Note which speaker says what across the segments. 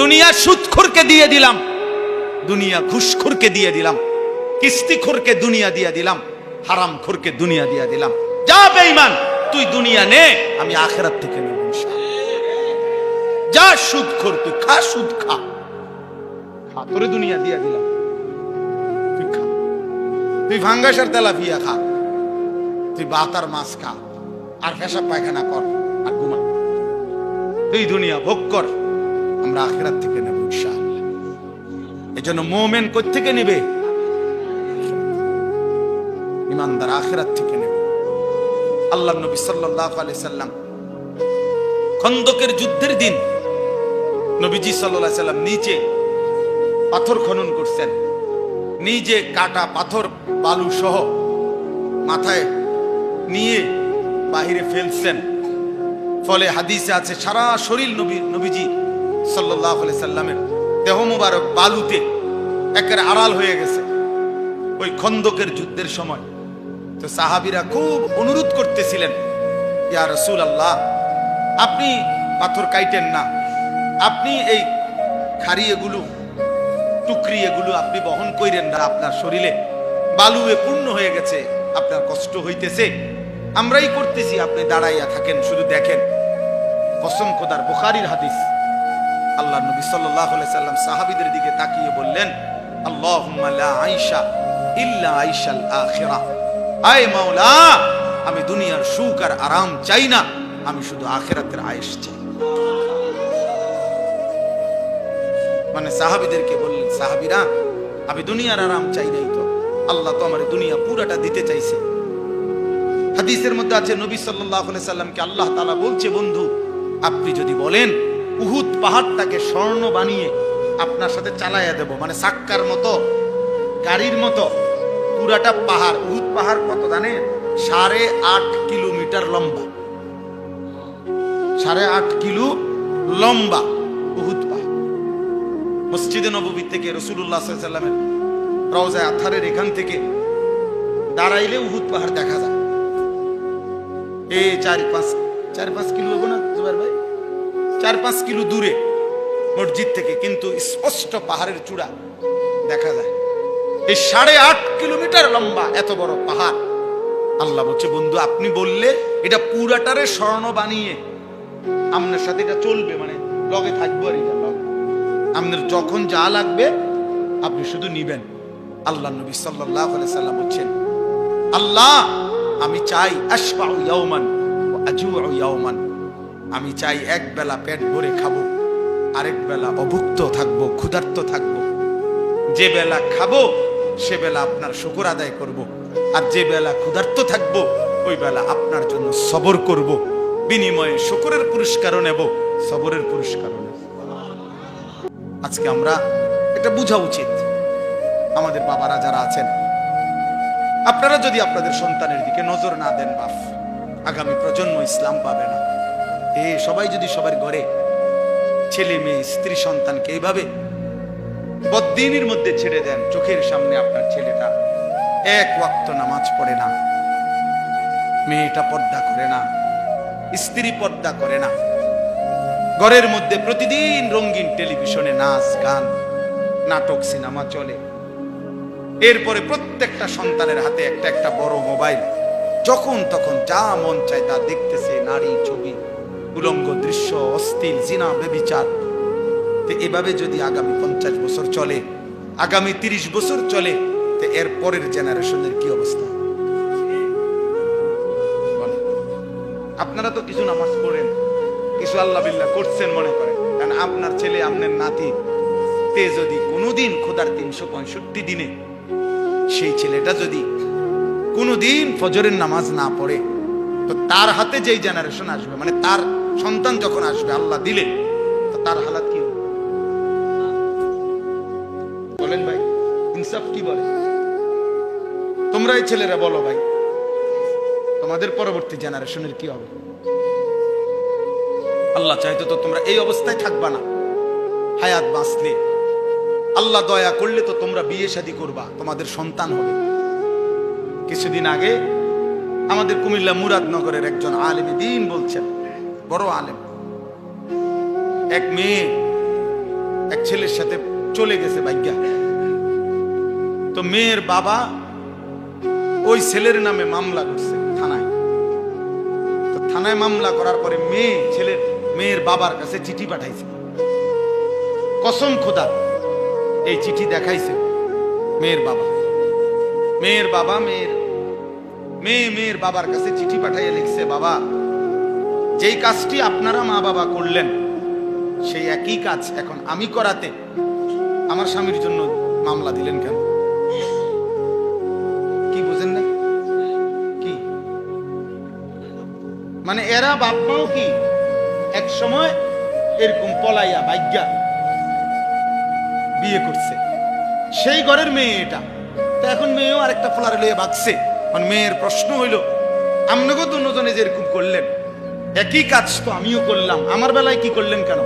Speaker 1: দুনিয়া সুদখোরকে দিয়ে দিলাম। দুনিয়া ঘুষখোরকে দিয়ে দিলাম। কিস্তিখোরকে দুনিয়া দিয়ে দিলাম। হারাম খোরকে দুনিয়া দিয়ে দিলাম। যা বেঈমান, তুই দুনিয়া নে, আমি আখেরাত থেকে নেব। যা সুদ খোর তুই খা সুদ খা। খা, তোরে দুনিয়া দিয়া দিলাম। তুই খা। তুই ভাঙ্গাসার তেলাপিয়া খা। তুই বাতার মাছ খা। আর পেশাব পায়খানা কর আর ঘুমা। তুই দুনিয়া ভোগ কর। আমরা আখেরাত থেকে নেব ইনশাআল্লাহ। এই জন্য মোমেন থেকে নেবে? ইমানদার আখেরাত থেকে নেবে। আল্লাহ নবী সাল্লাল্লাহু আলাইহি সাল্লাম খন্দকের যুদ্ধের দিন নবীজি সাল্লাল্লাহু আলাইহি সাল্লাম নিচে পাথর খনন করছেন। নিজে কাটা পাথর, বালু সহ মাথায় নিয়ে বাহিরে ফেলছেন। ফলে হাদিসে আছে, সারা শরীর নবী নবীজি সাল্লামের দেহ মুবারক বালুতে একের আড়াল হয়ে গেছে। ওই খন্দকের যুদ্ধের সময়। তো সাহাবিরা খুব অনুরোধ করতেছিলেন, ইয়া রসুল আল্লাহ আপনি পাথর কাইটেন না। আপনি এই খারি এগুলো টুকরি এগুলো আপনি বহন কইরেন না আপনার শরীরে। বালুয়ে পূর্ণ হয়ে গেছে, আপনার কষ্ট হইতেছে। আমরাই করতেছি, আপনি দাঁড়াইয়া থাকেন, শুধু দেখেন। কসম খোদার বুখারীর হাদিস। আল্লাহ নবী আলাইহি সাল্লাম সাহাবীদের দিকে তাকিয়ে বললেন আইশা ইল্লা আয় মাওলা, আমি দুনিয়ার সুখ আর আরাম চাই না, আমি শুধু চাই। মানে সাহাবীদেরকে বললেন, সাহাবীরা, আমি দুনিয়ার আরাম চাই নাই তো, আল্লাহ তো আমার দুনিয়া পুরাটা দিতে চাইছে। হাদিসের মধ্যে আছে, নবী আলাইহি সাল্লামকে আল্লাহ বলছে, বন্ধু, আপনি যদি বলেন উহুদ পাহাড়টাকে স্বর্ণ বানিয়ে আপনার সাথে চালাইয়া দেব। মানে সাক্কার মতো, গাড়ির মতো। পুরাটা পাহাড়, উহুদ পাহাড় কত জানেন? সাড়ে আট কিলোমিটার লম্বা। সাড়ে আট কিলো লম্বা উহুদ পাহাড়। মসজিদে নববী থেকে রসুল্লাহ সাল্লামের রওজায় আথারের এখান থেকে দাঁড়াইলে উহুদ পাহাড় দেখা যায়। এই চার পাঁচ চার পাঁচ কিলো হব না ভাই? চার পাঁচ কিলো দূরে মসজিদ থেকে, কিন্তু স্পষ্ট পাহাড়ের চূড়া দেখা যায়। এই সাড়ে আট কিলোমিটার লম্বা, এত বড় পাহাড়। আল্লাহ বলছে, বন্ধু, আপনি বললে এটা পুরাটারে স্বর্ণ বানিয়ে আপনার সাথে এটা চলবে মানে লগে থাকব আর এটা লগে। আপনার যখন যা লাগবে, আপনি শুধু নিবেন। আল্লাহ নবী আলাইহি সাল্লাম বলছেন, আল্লাহ, আমি চাই আশবাউ ইয়াওমান আজুউ ইয়াওমান আমি চাই এক বেলা পেট ভরে খাব, আরেক বেলা অভুক্ত থাকব, ক্ষুধার্ত থাকব যে বেলা খাব, সে বেলা আপনার শুকর আদায় করব। আর যে বেলা ক্ষুধার্ত থাকব, ওই বেলা আপনার জন্য সবর করব। বিনিময়ে শুকরের পুরস্কারও নেব, সবরের পুরস্কারও নেব আজকে আমরা এটা বোঝা উচিত আমাদের বাবারা যারা আছেন, আপনারা যদি আপনাদের সন্তানের দিকে নজর না দেন বাপ আগামী প্রজন্ম ইসলাম পাবে না এ, সবাই যদি সবার ঘরে ছেলে মেয়ে, স্ত্রী সন্তানকে এইভাবে বদ্দিনের মধ্যে ছেড়ে দেন, চোখের সামনে আপনার ছেলেটা এক ওয়াক্ত নামাজ পড়ে না, মেয়েটা পর্দা করে না, স্ত্রী পর্দা করে না, ঘরের মধ্যে প্রতিদিন রঙিন টেলিভিশনে নাচ, গান, নাটক, সিনেমা চলে। এরপরে প্রত্যেকটা সন্তানের হাতে একটা একটা বড় মোবাইল, যখন তখন যা মন চায় তা দেখতেছে, নারী, ছবি। উলঙ্গ দৃশ্য, অস্থির জিনা বেবিচার তো এভাবে যদি আগামী পঞ্চাশ বছর চলে, আগামী তিরিশ বছর চলে, তো এর পরের জেনারেশনের কি অবস্থা? আপনারা তো কিছু নামাজ পড়েন, কিছু আল্লাহ বিল্লাহ করছেন মনে করেন। কারণ আপনার ছেলে, আপনার নাতি, তে যদি কোনোদিন খোদার তিনশো পঁয়ষট্টি দিনে, সেই ছেলেটা যদি কোনোদিন ফজরের নামাজ না পড়ে তো তার হাতে যেই জেনারেশন আসবে মানে তার সন্তান যখন আসবে, আল্লাহ দিলে, তো তার হালাত কি হবে? বলেন ভাই, ইনসাফ কি বলে? তোমরা ছেলেরা বলো ভাই, তোমাদের পরবর্তী জেনারেশনের কি হবে? আল্লাহ চাইতো তো তোমরা এই অবস্থায় থাকবা না, হায়াত বাঁচলে। আল্লাহ দয়া করলে তো তোমরা বিয়ে শাদী করবা, তোমাদের সন্তান হবে। কিছুদিন আগে আমাদের কুমিল্লা মুরাদনগরের একজন আলেম দিন বলছেন, বড় আলেম। এক মেয়ে, এক ছেলের সাথে চলে গেছে ভাগ্যা তো মেয়ের বাবা ওই ছেলের নামে মামলা করছে থানায়। তো থানায় মামলা করার পরে মেয়ে, ছেলের, মেয়ের বাবার কাছে চিঠি পাঠাইছে। কসম খোদা, এই চিঠি দেখাইছে মেয়ের বাবা। মেয়ের বাবা, মেয়ের মেয়ে মেয়ের বাবার কাছে চিঠি পাঠাইয়া লিখছে, বাবা, যেই কাজটি আপনারা মা বাবা করলেন, সেই একই কাজ এখন আমি করাতে আমার স্বামীর জন্য মামলা দিলেন কেন? কি বুঝেন না? কি? মানে এরা বাপ মাও কি এক সময় এরকম পলাইয়া ভাগ্যা বিয়ে করছে। সেই ঘরের মেয়ে এটা। তো এখন মেয়েও আরেকটা ফোলারে লইয়া বাঁচছে মানে মেয়ের প্রশ্ন হইল আপনাকেও দুজনে যেরকম করলেন, একই কাজ তো আমিও করলাম, আমার বেলায় কি করলেন কেন?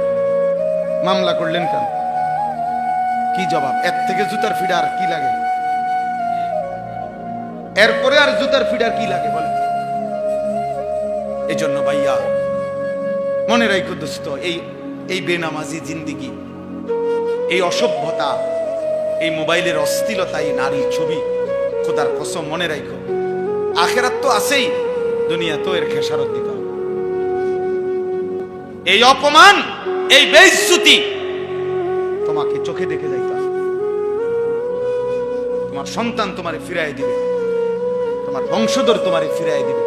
Speaker 1: মামলা করলেন কেন? কি জবাব? এর থেকে জুতার ফিডার কি লাগে? এরপরে আর জুতার ফিডার কি লাগে বলে এই জন্য ভাইয়া, মনে রাখো দোস্ত, এই এই বেনামাজি জিন্দিগি, এই অসভ্যতা, এই মোবাইলের অস্থিলতা এই নারীর ছবি খোদার কসম মনে রাখো আখেরাত তো আছেই দুনিয়া তো এর খেসারত দিতে। এই অপমান এই বেইজ্জতি তোমাকে চোখে দেখে যাইতে। তোমার সন্তান তোমারে ফিরাই দিবে। তোমার বংশধর তোমারে ফিরাই দিবে।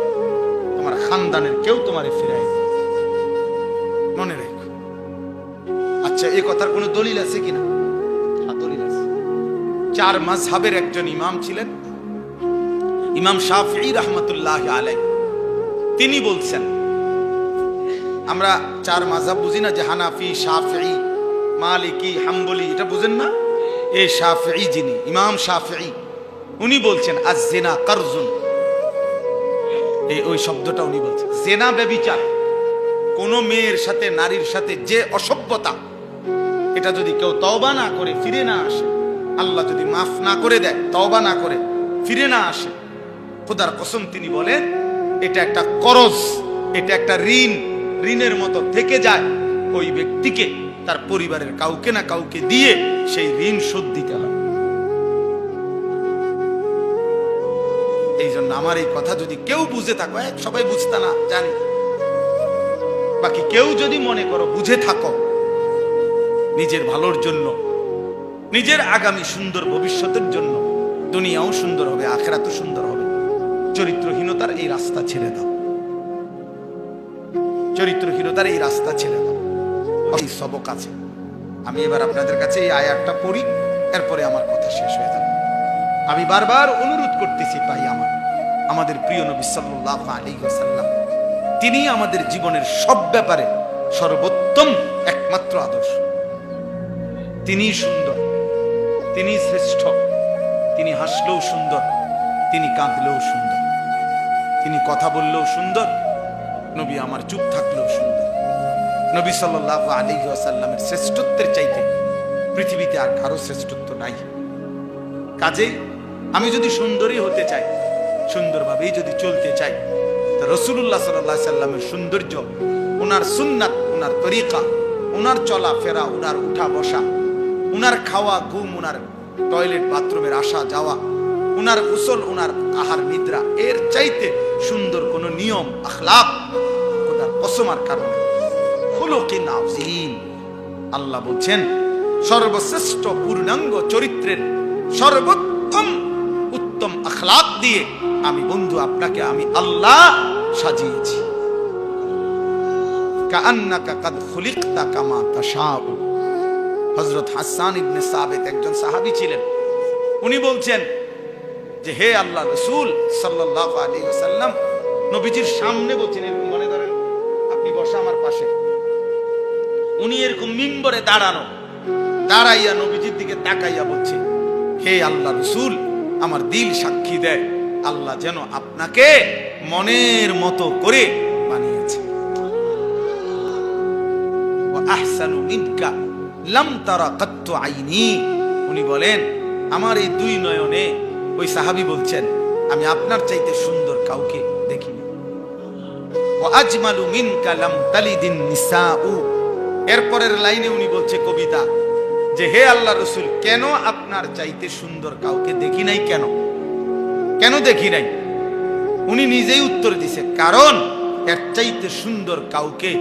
Speaker 1: তোমার খানদানের কেউ তোমারে ফিরাই দিবে। মনে রেখো আচ্ছা এই কথার কোনো দলিল আছে কিনা? হ্যাঁ, দলিল আছে। চার মাঝহাবের একজন ইমাম ছিলেন ইমাম শাফি রহমতুল্লাহ আলাই তিনি বলছেন, আমরা চার মাঝহাব বুঝি না যে হানাফি শাফি মালিকি, হাম্বলি, এটা বুঝেন না? এই শাফি যিনি, ইমাম শাফি উনি বলছেন আজ জেনা কারজুন। এই ওই শব্দটা উনি বলছেন। জেনা ব্যবিচার। কোন মেয়ের সাথে, নারীর সাথে যে অসভ্যতা, এটা যদি কেউ তওবা না করে, ফিরে না আসে, আল্লাহ যদি মাফ না করে দেয়, তওবা না করে, ফিরে না আসে খোদার কসম তিনি বলেন, এটা একটা করজ, এটা একটা ঋণ। ঋণের মতো থেকে যায় ওই ব্যক্তিকে, তার পরিবারের কাউকে না কাউকে দিয়ে সেই ঋণ শোধ দিতে হয়। এই জন্য আমার এই কথা যদি কেউ বুঝে থাকো এক সবাই বুঝতে না, জানি। বাকি কেউ যদি মনে করো বুঝে থাকো, নিজের ভালোর জন্য, নিজের আগামী সুন্দর ভবিষ্যতের জন্য, দুনিয়াও সুন্দর হবে, আখেরাতও সুন্দর হবে। চরিত্রহীনতার এই রাস্তা ছেড়ে দাও। চরিত্রহীনতার এই রাস্তা ছেড়ে দাও। এই সবক আছে। আমি এবার আপনাদের কাছে এই আয়াতটা পড়ি, এরপরে আমার কথা শেষ হয়ে যাবে। আমি বারবার অনুরোধ করতেছি ভাই আমার, আমাদের প্রিয় নবী সাল্লাল্লাহু আলাইহি ওয়াসাল্লাম, তিনি আমাদের জীবনের সব ব্যাপারে সর্বোত্তম একমাত্র আদর্শ। তিনি সুন্দর, তিনি শ্রেষ্ঠ, তিনি হাসলেও সুন্দর, তিনি কাঁদলেও সুন্দর। তিনি কথা বললেও সুন্দর, নবী আমার চুপ থাকলেও সুন্দর। নবী সাল্লাহ আলী আসাল্লামের শ্রেষ্ঠত্বের চাইতে পৃথিবীতে আর কারও শ্রেষ্ঠত্ব নাই। কাজেই আমি যদি সুন্দরী হতে চাই, সুন্দরভাবেই যদি চলতে চাই, তা রসুল্লাহ সাল্লাহ সাল্লামের সৌন্দর্য ওনার সুন্নাত ওনার তরিকা ওনার চলা ফেরা ওনার উঠা বসা, উনার খাওয়া, ঘুম ওনার টয়লেট বাথরুমের আসা যাওয়া উনার গোসল, উনার আহার নিদ্রা। এর চাইতে সুন্দর কোন নিয়ম আখলাপ ওনার কসমার কারণে হলো কি নাজিম আল্লাহ বলছেন, সর্বশ্রেষ্ঠ পূর্ণাঙ্গ চরিত্রের সর্বোত্তম উত্তম আখলাপ দিয়ে আমি বন্ধু, আপনাকে আমি আল্লাহ সাজিয়েছি। কান্নাকা কাদ খুলিকতা কামা তাশাউ। হজরত হাসান ইবনে সাবেত একজন সাহাবী ছিলেন। উনি বলছেন যে হে আল্লাহ রসুল সাল্লাহ আলী নবীজির সামনে বলছেন, এরকম মনে ধরেন আপনি বসা আমার পাশে। উনি এরকম মিম্বরে দাঁড়ানো, দাঁড়াইয়া নবীজির দিকে তাকাইয়া বলছে হে আল্লাহ রসুল, আমার দিল সাক্ষী দেয়, আল্লাহ যেন আপনাকে মনের মতো করে বানিয়েছে। আহসানু মিনকা, লাম তারা কাত্তু আইনি। উনি বলেন, আমার এই দুই নয়নে ওই সাহাবি বলছেন, আমি আপনার চাইতে সুন্দর কাউকে দেখিনি। আজমালু মিনকা লাম তালিদিন নিসাউ। এরপরের লাইনে উনি বলছে, কবিতা, যে হে আল্লাহ রসুল, কেন আপনার চাইতে সুন্দর কাউকে দেখি নাই কেন? কেন দেখি নাই? উনি নিজেই উত্তর দিছে, কারণ এর চাইতে সুন্দর কাউকে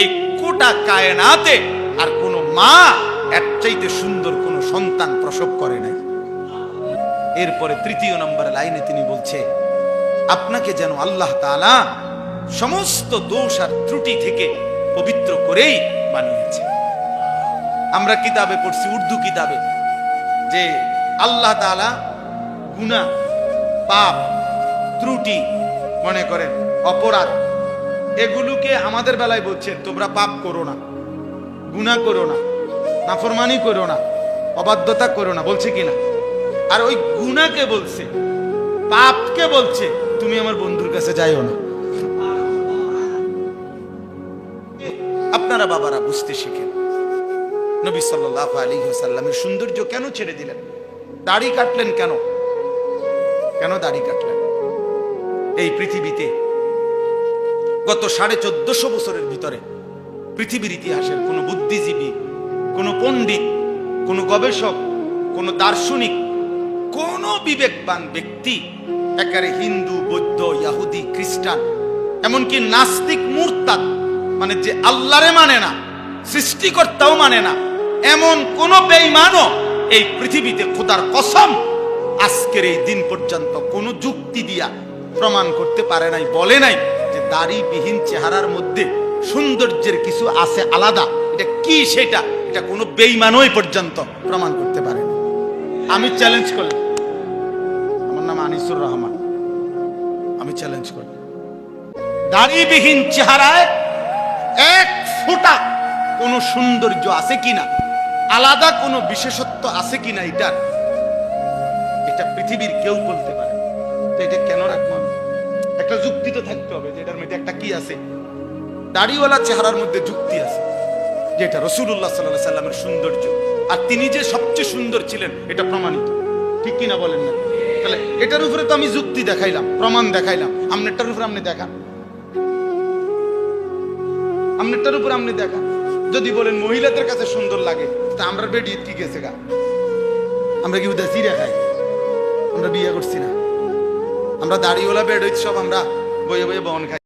Speaker 1: এই কোটা কায়নাতে আর কোনো মা এর চাইতে সুন্দর কোনো সন্তান প্রসব করে নাই। এরপরে তৃতীয় নম্বর লাইনে তিনি বলছে, আপনাকে যেন আল্লাহ তাআলা সমস্ত দোষ আর ত্রুটি থেকে পবিত্র করেই বানিয়েছে। আমরা কিতাবে পড়ছি, উর্দু কিতাবে, যে আল্লাহ তাআলা গুনাহ, পাপ, ত্রুটি মনে করেন, অপরাধ, এগুলোকে আমাদের বেলায় বলছেন, তোমরা পাপ করো না, গুনাহ করো না, নাফরমানি করো না, অবাধ্যতা করো না। বলছে কিনা? আর ওই গুনাকে বলছে, পাপকে বলছে, তুমি আমার বন্ধুর কাছে যাইও না। আপনারা বাবারা বুঝতে শিখেন। নবী সাল্লাল্লাহু আলাইহি ওয়াসাল্লামের সৌন্দর্য কেন ছেড়ে দিলেন? দাড়ি কাটলেন কেন? কেন দাড়ি কাটলেন? এই পৃথিবীতে গত সাড়ে চোদ্দশো বছরের ভিতরে পৃথিবীর ইতিহাসের কোনো বুদ্ধিজীবী, কোনো পণ্ডিত, কোনো গবেষক, কোনো দার্শনিক কোন বিবেকবান ব্যক্তি একারে হিন্দু, বৌদ্ধ, ইয়াহুদি, খ্রিস্টান, এমনকি নাস্তিক, মুরতাদ মানে যে আল্লাহরে মানে না, সৃষ্টিকর্তাও মানে না, এমন কোন বেঈমানও এই পৃথিবীতে খোদার কসম আজকের এই দিন পর্যন্ত কোনো যুক্তি দিয়া প্রমাণ করতে পারে নাই, বলে নাই যে দাড়িবিহীন চেহারার মধ্যে সৌন্দর্যের কিছু আছে আলাদা। এটা কি সেটা? এটা কোনো বেঈমানই পর্যন্ত প্রমাণ করতে পারে আমি চ্যালেঞ্জ করলাম। দাড়িবিহীন চেহারায় এক ফোঁটা কোনো সৌন্দর্য আছে কিনা? আলাদা কোনো বিশেষত্ব আছে কিনা এটার এটা পৃথিবীর কেউ বলতে পারে তো এটা কেন রাখব আমি? একটা যুক্তি তো থাকতে হবে যে এটার মধ্যে একটা কি আছে? দাড়িওয়ালা চেহারার মধ্যে যুক্তি আছে যে এটা রসুল্লাহ সাল্লাহ সাল্লামের সৌন্দর্য। আর তিনি যে সবচেয়ে সুন্দর ছিলেন, এটা প্রমাণিত। ঠিক কিনা বলেন না? তাহলে এটার উপরে তো আমি যুক্তি দেখাইলাম, প্রমাণ দেখাইলাম। আমনেরটার উপরে আপনি দেখান। আমনেরটার উপর আপনি দেখান। যদি বলেন মহিলাদের কাছে সুন্দর লাগে, তা আমরা বেডি কি গেছে গা। আমরা কি উদাসি রেখাই খাই আমরা বিয়ে করছি না। আমরা দাড়িওয়ালা বেড হইছি, সব আমরা বইয়ে বইয়ে বহন খাই।